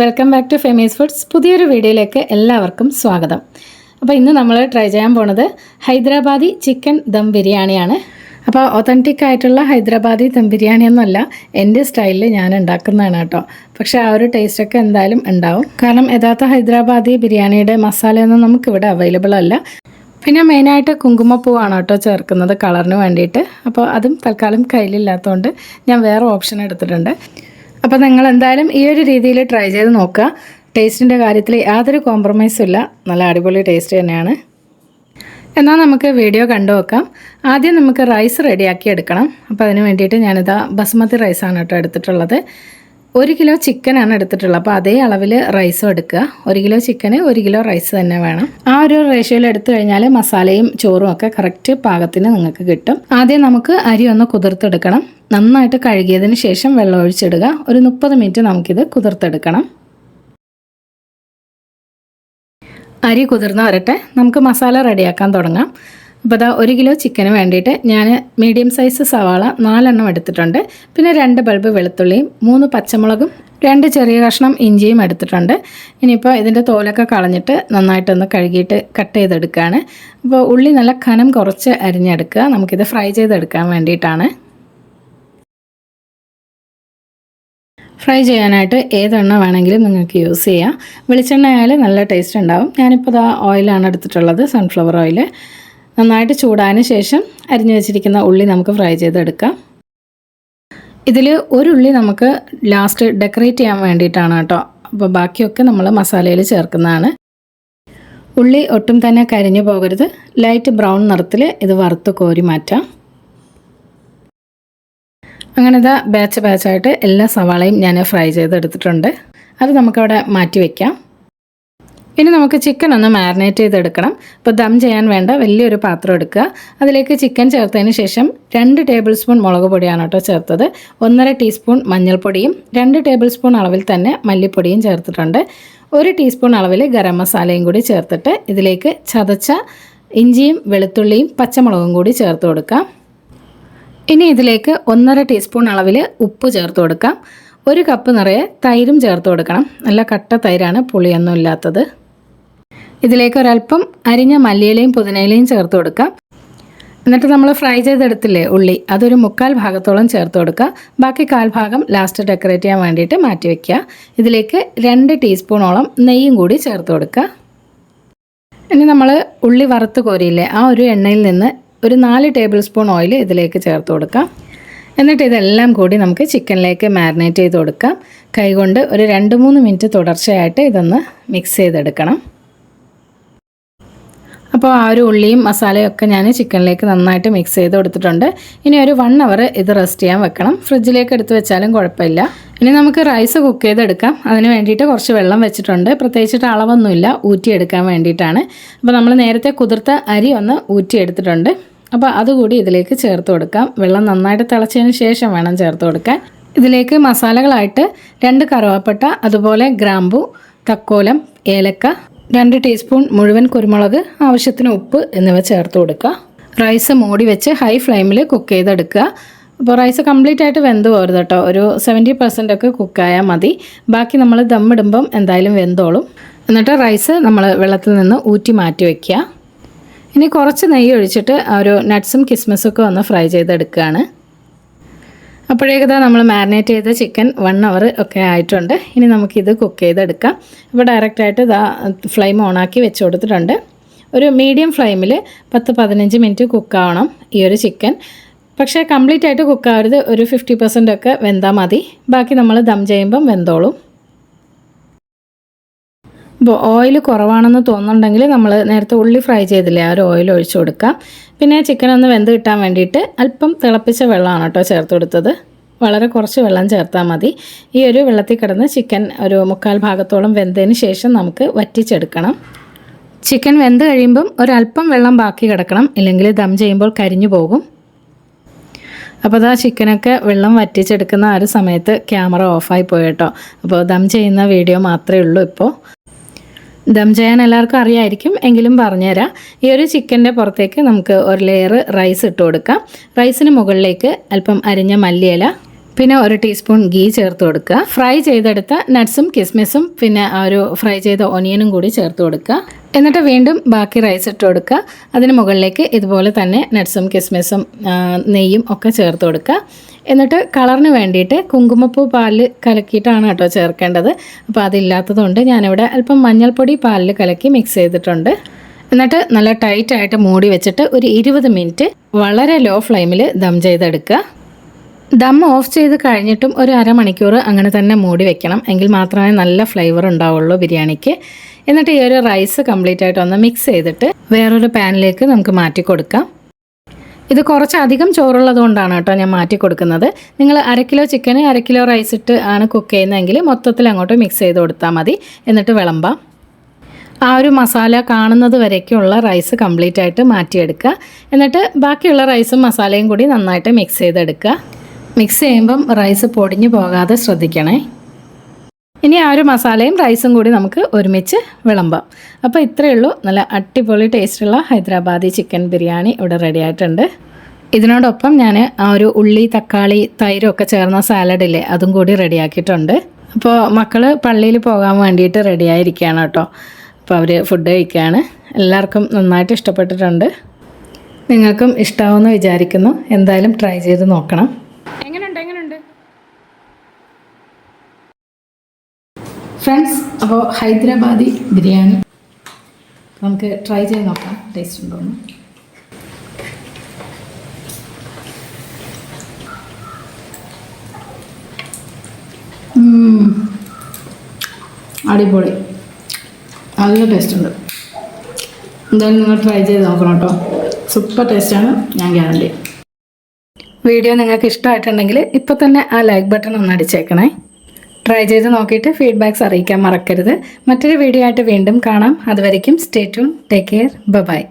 Welcome back to Femy's foods പുതിയൊരു വീഡിയോയിലേക്ക് എല്ലാവർക്കും സ്വാഗതം. അപ്പോൾ ഇന്ന് നമ്മൾ ട്രൈ ചെയ്യാൻ പോണത് ഹൈദരാബാദി ചിക്കൻ ദം ബിരിയാണിയാണ്. അപ്പോൾ ഒത്തന്റിക് ആയിട്ടുള്ള ഹൈദരാബാദി ദം ബിരിയാണി ഒന്നുമല്ല എന്റെ സ്റ്റൈലിൽ ഞാൻ ഉണ്ടാക്കുന്നതാണ് കേട്ടോ. പക്ഷേ ആ ഒരു ടേസ്റ്റൊക്കെ എന്തായാലും ഉണ്ടാവും. കാരണം യഥാർത്ഥ ഹൈദരാബാദി ബിരിയാണിയുടെ മസാലയൊന്നും നമുക്കിവിടെ അവൈലബിൾ അല്ല. പിന്നെ മെയിനായിട്ട് കുങ്കുമപ്പൂവാണ് കേട്ടോ ചേർക്കുന്നത് കളറിന് വേണ്ടിയിട്ട്. അപ്പോൾ അതും തൽക്കാലം കയ്യിലില്ലാത്തതുകൊണ്ട് ഞാൻ വേറെ ഓപ്ഷൻ എടുത്തിട്ടുണ്ട്. അപ്പോൾ നിങ്ങൾ എന്തായാലും ഈ ഒരു രീതിയിൽ ട്രൈ ചെയ്ത് നോക്കുക. ടേസ്റ്റിന്റെ കാര്യത്തിൽ യാതൊരു കോംപ്രമൈസും ഇല്ല. നല്ല അടിപൊളി ടേസ്റ്റ് തന്നെയാണ്. എന്നാൽ നമുക്ക് വീഡിയോ കണ്ടു നോക്കാം. ആദ്യം നമുക്ക് റൈസ് റെഡിയാക്കി എടുക്കണം. അപ്പോൾ അതിന് വേണ്ടിയിട്ട് ഞാനിതാ ബസ്മതി റൈസാണ് കേട്ടോ എടുത്തിട്ടുള്ളത്. ഒരു കിലോ ചിക്കനാണ് എടുത്തിട്ടുള്ളത്. അപ്പോൾ അതേ അളവിൽ റൈസും എടുക്കുക. ഒരു കിലോ ചിക്കന് ഒരു കിലോ റൈസ് തന്നെ വേണം. ആ ഒരു റേഷ്യോയിൽ എടുത്തു കഴിഞ്ഞാൽ മസാലയും ചോറും ഒക്കെ കറക്റ്റ് പാകത്തിന് നിങ്ങൾക്ക് കിട്ടും. ആദ്യം നമുക്ക് അരി ഒന്ന് കുതിർത്തെടുക്കണം. നന്നായിട്ട് കഴുകിയതിന് ശേഷം വെള്ളം ഒഴിച്ചിടുക. ഒരു മുപ്പത് മിനിറ്റ് നമുക്കിത് കുതിർത്തെടുക്കണം. അരി കുതിർന്ന് വരട്ടെ. നമുക്ക് മസാല റെഡിയാക്കാൻ തുടങ്ങാം. അപ്പോൾ അതാ ഒരു കിലോ ചിക്കന് വേണ്ടിയിട്ട് ഞാൻ മീഡിയം സൈസ് സവാള നാലെണ്ണം എടുത്തിട്ടുണ്ട്. പിന്നെ രണ്ട് ബൾബ് വെളുത്തുള്ളിയും മൂന്ന് പച്ചമുളകും രണ്ട് ചെറിയ കഷ്ണം ഇഞ്ചിയും എടുത്തിട്ടുണ്ട്. ഇനിയിപ്പോൾ ഇതിന്റെ തോലൊക്കെ കളഞ്ഞിട്ട് നന്നായിട്ടൊന്ന് കഴുകിയിട്ട് കട്ട് ചെയ്തെടുക്കുകയാണ് അപ്പോൾ ഉള്ളി നല്ല കനം കുറച്ച് അരിഞ്ഞെടുക്കുക. നമുക്കിത് ഫ്രൈ ചെയ്തെടുക്കാൻ വേണ്ടിയിട്ടാണ്. ഫ്രൈ ചെയ്യാനായിട്ട് ഏതെണ്ണ വേണമെങ്കിലും നിങ്ങൾക്ക് യൂസ് ചെയ്യാം. വെളിച്ചെണ്ണ ആയാലും നല്ല ടേസ്റ്റ് ഉണ്ടാവും. ഞാനിപ്പോൾ ഇതാ ഓയിലാണ് എടുത്തിട്ടുള്ളത് സൺഫ്ലവർ ഓയിൽ നന്നായിട്ട് ചൂടായതിന് ശേഷം അരിഞ്ഞു വെച്ചിരിക്കുന്ന ഉള്ളി നമുക്ക് ഫ്രൈ ചെയ്തെടുക്കാം. ഇതിൽ ഒരു ഉള്ളി നമുക്ക് ലാസ്റ്റ് ഡെക്കറേറ്റ് ചെയ്യാൻ വേണ്ടിയിട്ടാണ് കേട്ടോ. അപ്പോൾ ബാക്കിയൊക്കെ നമ്മൾ മസാലയിൽ ചേർക്കുന്നതാണ്. ഉള്ളി ഒട്ടും തന്നെ കരിഞ്ഞു പോകരുത്. ലൈറ്റ് ബ്രൗൺ നിറത്തിൽ ഇത് വറുത്ത് കോരി മാറ്റാം. അങ്ങനെ ഇതാ ബാച്ച് ബാച്ചായിട്ട് എല്ലാ സവാളയും ഞാൻ ഫ്രൈ ചെയ്തെടുത്തിട്ടുണ്ട്. അത് നമുക്കവിടെ മാറ്റി വയ്ക്കാം ഇനി നമുക്ക് ചിക്കൻ ഒന്ന് മാരിനേറ്റ് ചെയ്തെടുക്കണം. അപ്പോൾ ദം ചെയ്യാൻ വേണ്ട വലിയൊരു പാത്രം എടുക്കുക. അതിലേക്ക് ചിക്കൻ ചേർത്തതിന് ശേഷം രണ്ട് ടേബിൾ സ്പൂൺ മുളക് പൊടിയാണ് കേട്ടോ ചേർത്തത്. ഒന്നര ടീസ്പൂൺ മഞ്ഞൾപ്പൊടിയും രണ്ട് ടേബിൾ സ്പൂൺ അളവിൽ തന്നെ മല്ലിപ്പൊടിയും ചേർത്തിട്ടുണ്ട്. ഒരു ടീസ്പൂൺ അളവിൽ ഗരം മസാലയും കൂടി ചേർത്തിട്ട് ഇതിലേക്ക് ചതച്ച ഇഞ്ചിയും വെളുത്തുള്ളിയും പച്ചമുളകും കൂടി ചേർത്ത് കൊടുക്കാം. ഇനി ഇതിലേക്ക് ഒന്നര ടീസ്പൂൺ അളവിൽ ഉപ്പ് ചേർത്ത് കൊടുക്കാം. ഒരു കപ്പ് നിറയെ തൈരും ചേർത്ത് കൊടുക്കണം. നല്ല കട്ട തൈരാണ് പുളിയൊന്നും ഇല്ലാത്തത്. ഇതിലേക്ക് ഒരല്പം അരിഞ്ഞ മല്ലിയിലയും പുതിനയിലയും ചേർത്ത് കൊടുക്കാം. എന്നിട്ട് നമ്മൾ ഫ്രൈ ചെയ്തെടുത്തില്ലേ ഉള്ളി അതൊരു മുക്കാൽ ഭാഗത്തോളം ചേർത്ത് കൊടുക്കുക. ബാക്കി കാൽ ഭാഗം ലാസ്റ്റ് ഡെക്കറേറ്റ് ചെയ്യാൻ വേണ്ടിയിട്ട് മാറ്റി വയ്ക്കുക ഇതിലേക്ക് രണ്ട് ടീസ്പൂണോളം നെയ്യും കൂടി ചേർത്ത് കൊടുക്കുക. ഇനി നമ്മൾ ഉള്ളി വറുത്ത് കോരിയില്ലേ ആ ഒരു എണ്ണയിൽ നിന്ന് ഒരു നാല് ടേബിൾ സ്പൂൺ ഓയിൽ ഇതിലേക്ക് ചേർത്ത് കൊടുക്കാം. എന്നിട്ട് ഇതെല്ലാം കൂടി നമുക്ക് ചിക്കനിലേക്ക് മാരിനേറ്റ് ചെയ്ത് കൊടുക്കാം. കൈകൊണ്ട് ഒരു രണ്ട് മൂന്ന് മിനിറ്റ് തുടർച്ചയായിട്ട് ഇതൊന്ന് മിക്സ് ചെയ്തെടുക്കണം. അപ്പോൾ ആ ഒരു ഉള്ളിയും മസാലയും ഒക്കെ ഞാൻ ചിക്കനിലേക്ക് നന്നായിട്ട് മിക്സ് ചെയ്ത് കൊടുത്തിട്ടുണ്ട്. ഇനി ഒരു വൺ അവർ ഇത് റെസ്റ്റ് ചെയ്യാൻ വെക്കണം. ഫ്രിഡ്ജിലേക്ക് എടുത്ത് വെച്ചാലും കുഴപ്പമില്ല. ഇനി നമുക്ക് റൈസ് കുക്ക് ചെയ്തെടുക്കാം. അതിന് വേണ്ടിയിട്ട് കുറച്ച് വെള്ളം വെച്ചിട്ടുണ്ട്. പ്രത്യേകിച്ചിട്ട് അളവൊന്നുമില്ല. ഊറ്റിയെടുക്കാൻ വേണ്ടിയിട്ടാണ്. അപ്പോൾ നമ്മൾ നേരത്തെ കുതിർത്ത അരി ഒന്ന് ഊറ്റിയെടുത്തിട്ടുണ്ട്. അപ്പോൾ അതുകൂടി ഇതിലേക്ക് ചേർത്ത് കൊടുക്കാം. വെള്ളം നന്നായിട്ട് തിളച്ചതിന് ശേഷം വേണം ചേർത്ത് കൊടുക്കാൻ. ഇതിലേക്ക് മസാലകളായിട്ട് രണ്ട് കറുവാപ്പട്ട അതുപോലെ ഗ്രാമ്പു തക്കോലം ഏലക്ക രണ്ട് ടീസ്പൂൺ മുഴുവൻ കുരുമുളക് ആവശ്യത്തിന് ഉപ്പ് എന്നിവ ചേർത്ത് കൊടുക്കുക. റൈസ് മൂടി വെച്ച് ഹൈ ഫ്ലെയിമിൽ കുക്ക് ചെയ്തെടുക്കുക. അപ്പോൾ റൈസ് കംപ്ലീറ്റ് ആയിട്ട് വെന്ത് പോരുത് കേട്ടോ. ഒരു സെവന്റി പെർസെന്റ് ഒക്കെ കുക്കായാൽ മതി. ബാക്കി നമ്മൾ ദമ്മിടുമ്പം എന്തായാലും വെന്തോളും. എന്നിട്ട് റൈസ് നമ്മൾ വെള്ളത്തിൽ നിന്ന് ഊറ്റി മാറ്റി വയ്ക്കുക ഇനി കുറച്ച് നെയ്യ് ഒഴിച്ചിട്ട് ഒരു നട്ട്സും കിസ്മസും ഒക്കെ ഒന്ന് ഫ്രൈ ചെയ്തെടുക്കുകയാണ്. അപ്പോഴേക്കതാ നമ്മൾ മാരിനേറ്റ് ചെയ്ത ചിക്കൻ വൺ അവർ ഒക്കെ ആയിട്ടുണ്ട്. ഇനി നമുക്കിത് കുക്ക് ചെയ്തെടുക്കാം. ഇപ്പോൾ ഡയറക്റ്റായിട്ട് ഇതാ ഫ്ലെയിം ഓണാക്കി വെച്ച് കൊടുത്തിട്ടുണ്ട്. ഒരു മീഡിയം ഫ്ലെയിമിൽ പത്ത് പതിനഞ്ച് മിനിറ്റ് കുക്കാവണം ഈ ഒരു ചിക്കൻ പക്ഷേ കംപ്ലീറ്റ് ആയിട്ട് കുക്കാവരുത് ഒരു ഫിഫ്റ്റി പെർസെന്റ് ഒക്കെ വെന്താൽ മതി. ബാക്കി നമ്മൾ ദം ചെയ്യുമ്പം വെന്തോളും. ഓയിൽ കുറവാണെന്ന് തോന്നുന്നുണ്ടെങ്കിൽ നമ്മൾ നേരത്തെ ഉള്ളി ഫ്രൈ ചെയ്തില്ലേ ആ ഒരു ഓയിൽ ഒഴിച്ചു കൊടുക്കാം പിന്നെ ചിക്കൻ ഒന്ന് വെന്ത് കിട്ടാൻ വേണ്ടിയിട്ട് അല്പം തിളപ്പിച്ച വെള്ളമാണ് കേട്ടോ ചേർത്ത് കൊടുത്തത്. വളരെ കുറച്ച് വെള്ളം ചേർത്താൽ മതി. ഈ ഒരു വെള്ളത്തിൽ കിടന്ന് ചിക്കൻ ഒരു മുക്കാൽ ഭാഗത്തോളം വെന്തതിന് ശേഷം നമുക്ക് വറ്റിച്ചെടുക്കണം. ചിക്കൻ വെന്ത് കഴിയുമ്പം ഒരല്പം വെള്ളം ബാക്കി കിടക്കണം. ഇല്ലെങ്കിൽ ദം ചെയ്യുമ്പോൾ കരിഞ്ഞു പോകും. അപ്പോൾ അതാ ചിക്കനൊക്കെ വെള്ളം വറ്റിച്ചെടുക്കുന്ന ആ ഒരു സമയത്ത് ക്യാമറ ഓഫായി പോയി കേട്ടോ. അപ്പോൾ ദം ചെയ്യുന്ന വീഡിയോ മാത്രമേ ഉള്ളൂ ഇപ്പോൾ ദം ചെയ്യാൻ എല്ലാവർക്കും അറിയായിരിക്കും. എങ്കിലും പറഞ്ഞുതരാം. ഈ ഒരു ചിക്കന്റെ പുറത്തേക്ക് നമുക്ക് ഒരു ലെയർ റൈസ് ഇട്ട് കൊടുക്കാം. റൈസിന് മുകളിലേക്ക് അല്പം അരിഞ്ഞ മല്ലിയില പിന്നെ ഒരു ടീസ്പൂൺ ഗീ ചേർത്ത് കൊടുക്കുക. ഫ്രൈ ചെയ്തെടുത്ത നട്ട്സും കിസ്മിസും പിന്നെ ഒരു ഫ്രൈ ചെയ്ത ഒനിയനും കൂടി ചേർത്ത് കൊടുക്കുക. എന്നിട്ട് വീണ്ടും ബാക്കി റൈസ് ഇട്ട് കൊടുക്കുക. അതിന് മുകളിലേക്ക് ഇതുപോലെ തന്നെ നട്ട്സും കിസ്മിസും നെയ്യും ഒക്കെ ചേർത്ത് കൊടുക്കുക. എന്നിട്ട് കളറിന് വേണ്ടിയിട്ട് കുങ്കുമപ്പൂ പാലിൽ കലക്കിയിട്ടാണ് കേട്ടോ ചേർക്കേണ്ടത്. അപ്പോൾ അതില്ലാത്തതുകൊണ്ട് ഞാനിവിടെ അല്പം മഞ്ഞൾപ്പൊടി പാലിൽ കലക്കി മിക്സ് ചെയ്തിട്ടുണ്ട്. എന്നിട്ട് നല്ല ടൈറ്റായിട്ട് മൂടി വെച്ചിട്ട് ഒരു ഇരുപത് മിനിറ്റ് വളരെ ലോ ഫ്ലെയിമിൽ ദം ചെയ്തെടുക്കുക. ദം ഓഫ് ചെയ്ത് കഴിഞ്ഞിട്ടും ഒരു അരമണിക്കൂർ അങ്ങനെ തന്നെ മൂടി വെക്കണം. എങ്കിൽ മാത്രമേ നല്ല ഫ്ലേവർ ഉണ്ടാവുള്ളൂ ബിരിയാണിക്ക്. എന്നിട്ട് ഈ ഒരു റൈസ് കംപ്ലീറ്റ് ആയിട്ട് ഒന്ന് മിക്സ് ചെയ്തിട്ട് വേറൊരു പാനിലേക്ക് നമുക്ക് മാറ്റി കൊടുക്കാം. ഇത് കുറച്ചധികം ചോറുള്ളത് കൊണ്ടാണ് കേട്ടോ ഞാൻ മാറ്റി കൊടുക്കുന്നത്. നിങ്ങൾ അര കിലോ ചിക്കന് അര കിലോ റൈസ് ഇട്ട് ആണ് കുക്ക് ചെയ്യുന്നതെങ്കിൽ മൊത്തത്തിൽ അങ്ങോട്ട് മിക്സ് ചെയ്ത് കൊടുത്താൽ മതി. എന്നിട്ട് വിളമ്പാം. ആ ഒരു മസാല കാണുന്നത് വരെയൊക്കെയുള്ള റൈസ് കംപ്ലീറ്റ് ആയിട്ട് മാറ്റിയെടുക്കുക. എന്നിട്ട് ബാക്കിയുള്ള റൈസും മസാലയും കൂടി നന്നായിട്ട് മിക്സ് ചെയ്തെടുക്കുക. മിക്സ് ചെയ്യുമ്പം റൈസ് പൊടിഞ്ഞു പോകാതെ ശ്രദ്ധിക്കണേ. ഇനി ആ ഒരു മസാലയും റൈസും കൂടി നമുക്ക് ഒരുമിച്ച് വിളമ്പാം. അപ്പോൾ ഇത്രയേ ഉള്ളൂ. നല്ല അടിപൊളി ടേസ്റ്റുള്ള ഹൈദരാബാദി ചിക്കൻ ബിരിയാണി ഇവിടെ റെഡി ആയിട്ടുണ്ട്. ഇതിനോടൊപ്പം ഞാൻ ആ ഒരു ഉള്ളി തക്കാളി തൈരും ഒക്കെ ചേർന്ന സാലഡില്ലേ അതും കൂടി റെഡിയാക്കിയിട്ടുണ്ട് അപ്പോൾ മക്കൾ പള്ളിയിൽ പോകാൻ വേണ്ടിയിട്ട് റെഡിയായിരിക്കുകയാണ് കേട്ടോ. അപ്പോൾ അവർ ഫുഡ് കഴിക്കുകയാണ്. എല്ലാവർക്കും നന്നായിട്ട് ഇഷ്ടപ്പെട്ടിട്ടുണ്ട്. നിങ്ങൾക്കും ഇഷ്ടമാവുമെന്ന് വിചാരിക്കുന്നു. എന്തായാലും ട്രൈ ചെയ്ത് നോക്കണം. ഫ്രണ്ട്സ് അപ്പോൾ ഹൈദരാബാദി ബിരിയാണി. നമുക്ക് ട്രൈ ചെയ്ത് നോക്കാം. ടേസ്റ്റ് ഉണ്ടോന്ന് ഉം. അടിപൊളി. നല്ല ടേസ്റ്റ് ഉണ്ട്. എന്തായാലും നിങ്ങൾ ട്രൈ ചെയ്ത് നോക്കണം കേട്ടോ. സൂപ്പർ ടേസ്റ്റാണ് ഞാൻ ഗ്യാരണ്ടി വീഡിയോ നിങ്ങൾക്ക് ഇഷ്ടമായിട്ടുണ്ടെങ്കിൽ ഇപ്പോൾ തന്നെ ആ ലൈക്ക് ബട്ടൺ ഒന്ന് അടിച്ചേക്കണേ. ട്രൈ ചെയ്ത് നോക്കിയിട്ട് ഫീഡ്ബാക്ക്സ് അറിയിക്കാൻ മറക്കരുത്. മറ്റൊരു വീഡിയോ ആയിട്ട് വീണ്ടും കാണാം. അതുവരയ്ക്കും stay tune take care bye